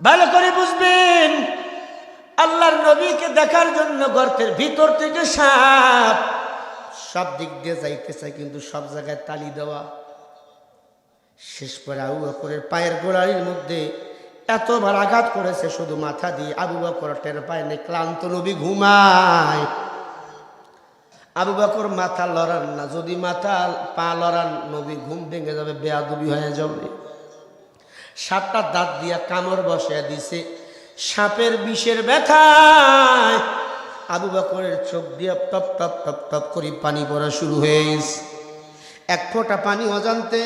ভালো করে বুঝবেন, আল্লাহর নবীকে দেখার জন্য গর্তের ভিতর থেকে সাপ। সব দিক দিয়ে যাইতে চাই কিন্তু সব জায়গায় তালি দেওয়া। শেষ পরে আবু বকরের পায়ের গোড়ালির মধ্যে এতবার আঘাত করেছে, শুধু মাথা দিয়ে আবু বকর টের পায় নেই ক্লান্ত নবী ঘুমায়। আবু বকর মাথা লড়ান না। যদি মাথা পা লড়ান, নবী ঘুম ভেঙে যাবে, বেয়াদুবি হয়ে যাবে। সাতটা দাঁত দিয়া কামড় বসিয়া দিছে। সাপের বিষের ব্যথায় আবু বকরের চোখ দিয়া টপ টপ টপ টপ করে পানি পড়া শুরু হয়েছে এক ফোঁটা পানি অজান্তে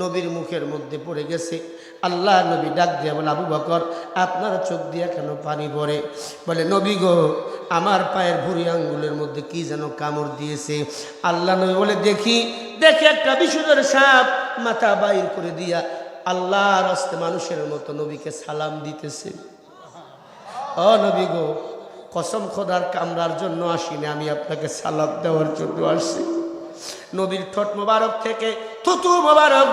নবীর মুখের মধ্যে পড়ে গেছে। আল্লাহ নবী ডাক দিয়ে বলে, আবু বকর, আপনার চোখ দিয়ে কেন পানি পড়ে? বলে, নবী গো, আমার পায়ের ভুড়ি আঙ্গুলের মধ্যে কি যেন কামড় দিয়েছে? আল্লাহ নবী বলে, দেখি, দেখে একটা বিশুদ্ধের সাপ মাথা বাইর করে দিয়া আল্লাহর হস্তে মানুষের মতো নবীকে সালাম দিতেছে। অ নবী গো, কসম খোদার কামরার জন্য আসিনি, আমি আপনাকে সালাম দেওয়ার জন্য আসছি। নবীর ঠোঁট মোবারক থেকে থুতু মোবারক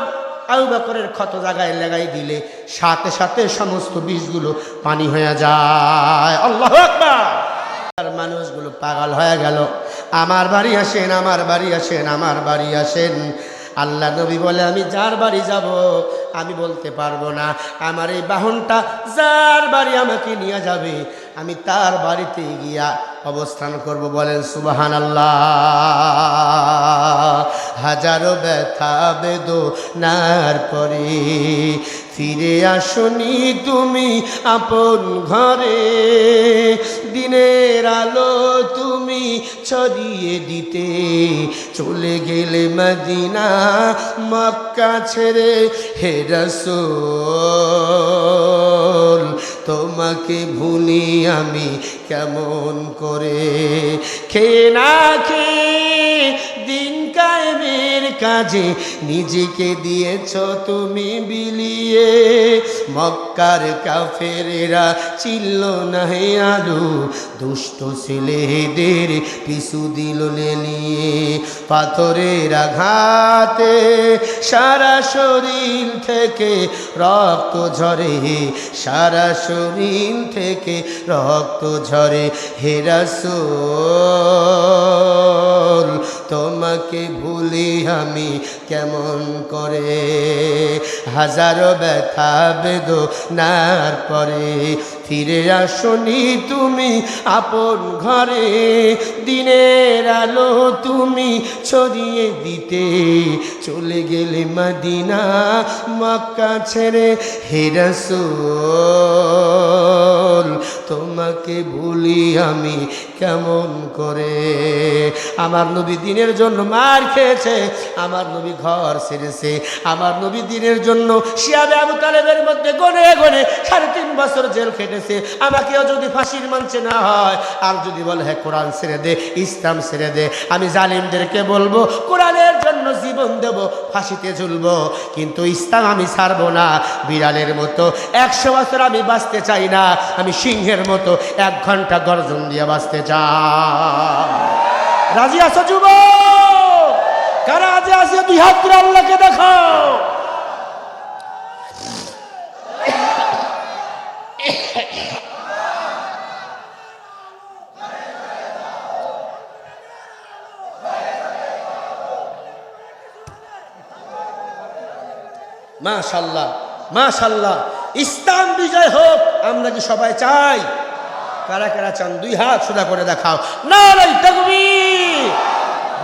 আবু বকরের ক্ষত জায়গায় লাগাই দিলে সাথে সাথে সমস্ত বীজগুলো পানি হয়ে যায়। আল্লাহ আর মানুষগুলো পাগল হয়ে গেল। আমার বাড়ি আসেন, আমার বাড়ি আসেন, আমার বাড়ি আসেন। আল্লাহ নবী বলে, আমি যার বাড়ি যাব, আমি বলতে পারব না। আমার এই বাহনটা যার বাড়ি আমাকে নিয়ে যাবে, আমি তার বাড়িতে গিয়া অবস্থান করব। বলেন সুবাহান আল্লাহ হাজারো ব্যথা বেদনার পরে ফিরে আসনি তুমি আপন ঘরে। দিনের আলো তুমি ছড়িয়ে দিতে চলে গেলে মদিনা, মক্কা ছেড়ে হেরসোল তোমাকে ভুলি আমি কেমন করে? খেয়ে না খেয়ে কাজে নিজেকে দিয়েছ তুমি বিলিয়ে। মক্কার কাফেরেরা চিল্ল না হে আলু, দুষ্ট ছেলেদের পিছু দিল নিয়ে পাথরের আঘাতে সারা শরীর থেকে রক্ত ঝরে, সারা শরীর থেকে রক্ত ঝরে। হেরাসোল তোমাকে ভুলি আমি কেমন করে হাজারো ব্যথা বেদনার পরে ফিরে আসনি তুমি আপন ঘরে। দিনের আলো তুমি ছড়িয়ে দিতে চলে গেলে মদিনা, মক্কা ছেড়ে হেরাসোল তোমাকে ভুলি আমি কেমন করে? আমার নবী দিনের জন্য মার খেয়েছে, আমার নবী ঘর ছেড়েছে, আমার নবী দিনের জন্য শিয়াবে আবু তালেবের মধ্যে গনে গনে সাড়ে তিন বছর জেল খেটেছে। আমাকেও যদি ফাঁসির মানছে না হয়, আর যদি বলে হ্যাঁ কোরআন ছেড়ে দে, ইসলাম ছেড়ে দে, আমি জালিমদেরকে বলব, কোরআনের জন্য জীবন দেব, ফাঁসিতে ঝুলবো, কিন্তু ইসলাম আমি ছাড়বো না। বিড়ালের মতো একশো বছর আমি বাঁচতে চাই না, আমি সিংহের মতো এক ঘণ্টা গর্জন দিয়ে বাঁচতে চাই। রাজি আছো যুব কারা রাজি আছে, দুই হাত আল্লাহকে দেখো মাশাল্লাহ মাশাল্লাহ ইসলাম বিজয় হোক, আমরা কি সবাই চাই। কারা কারা চান, দুই হাত সোজা করে দেখাও। না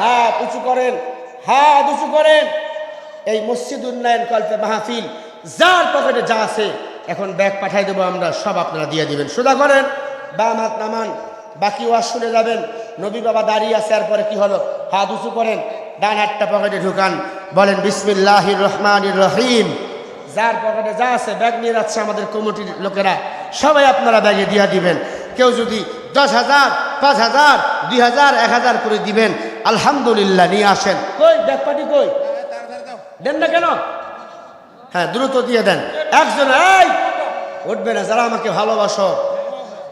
হাত উঁচু করেন, হাত উঁচু করেন। এই মসজিদ উন্নয়ন কল্পে মাহফিল, যার পকেটে যা আছে এখন ব্যাগ পাঠাই দেবো, আমরা সব আপনারা দিয়ে দিবেন। সোজা করেন, বাম হাত নামান, বাকি ওয়াজ শুনে যাবেন। নবী বাবা দাঁড়িয়ে আছে এরপরে কি হলো? হাত উঁচু করেন, ডান হাতটা পকেটে ঢুকান, বলেন বিসমিল্লাহ রহমান রহিম। যার পকেটে যা আছে, ব্যাগ নিয়ে যাচ্ছে আমাদের কমিটির লোকেরা। সবাই আপনারা ব্যাগে দিয়ে দিবেন। কেউ যদি দশ হাজার, পাঁচ হাজার, দুই হাজার, এক হাজার করে দিবেন, আলহামদুলিল্লাহ, নিয়ে আসেন। কই, ব্যাগ পাটি কই? দেন না কেন? হ্যাঁ দ্রুত দিয়ে দেন। একজন, এই, উঠবে না, যারা আমাকে ভালোবাসো,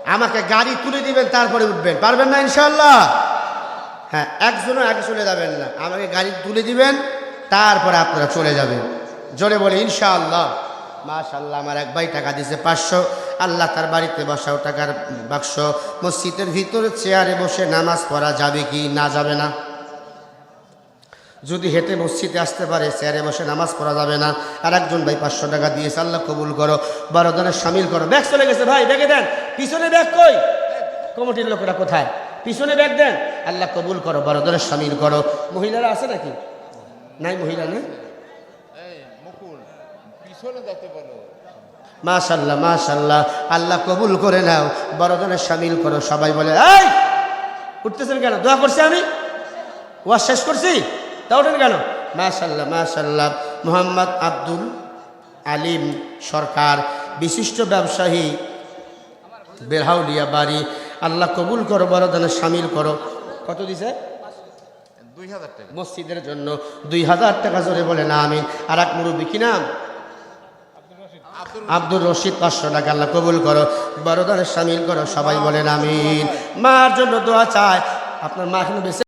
আমাকে গাড়ি তুলে দিবেন, তারপরে উঠবেন। পারবেন না ইনশাল্লাহ হ্যাঁ একজনও আগে চলে যাবেন না। আমাকে গাড়ি তুলে দিবেন, তারপরে আপনারা চলে যাবেন। জোরে বলে, ইনশাআল্লাহ। মাশাল্লাহ আমার এক ভাই টাকা দিয়েছে পাঁচশো। আল্লাহ তার বাড়িতে বসাও টাকার বাক্স। মসজিদের ভিতরে চেয়ারে বসে নামাজ পড়া যাবে কি না যাবে না? যদি হেঁটে মসজিদে আসতে পারে চেয়ারে বসে নামাজ পড়া যাবে না। আর একজন ভাই পাঁচশো টাকা দিয়েছে আল্লাহ কবুল করো বড়জনের সামিল করো। ব্যাগ চলে গেছে ভাই ব্যাগে দেন। পিছনে ব্যাগ কই? কমিটির লোকেরা কোথায়? পিছনে ব্যাগ দেন। আল্লাহ কবুল করো বড়জনের সামিল করো। মহিলারা আছে নাকি? নাই মহিলা নেই এই মুকুল পিছনে যেতে বলো। মাশাল্লাহ মাশাল্লাহ। আল্লাহ কবুল করে নাও বড়জনের সামিল করো। সবাই বলে এই উঠতেছেন কেন? দোয়া করছি আমি? ওয়া শেষ করছি? তা ওঠেন কেন? মাশাল্লাহ মাশাল্লাহ। মোহাম্মদ আব্দুল আলিম সরকার বিশিষ্ট ব্যবসায়ী বেরহাউলিয়া বাড়ি। আল্লাহ কবুল করো বড়জনের সামিল করো। কত দিছে? দুই হাজার টাকা। মসজিদের জন্য। দুই হাজার টাকা জোরে বলে না আমি আর এক মুরব্বী কি নাম? আব্দুল আব্দুর রশিদ পাঁচশো টাকা আল্লাহ কবুল করো। বড়দানের সামিল করো সবাই বলেন আমিন। মার জন্য দোয়া চায়। আপনার মা এখনও বেঁচে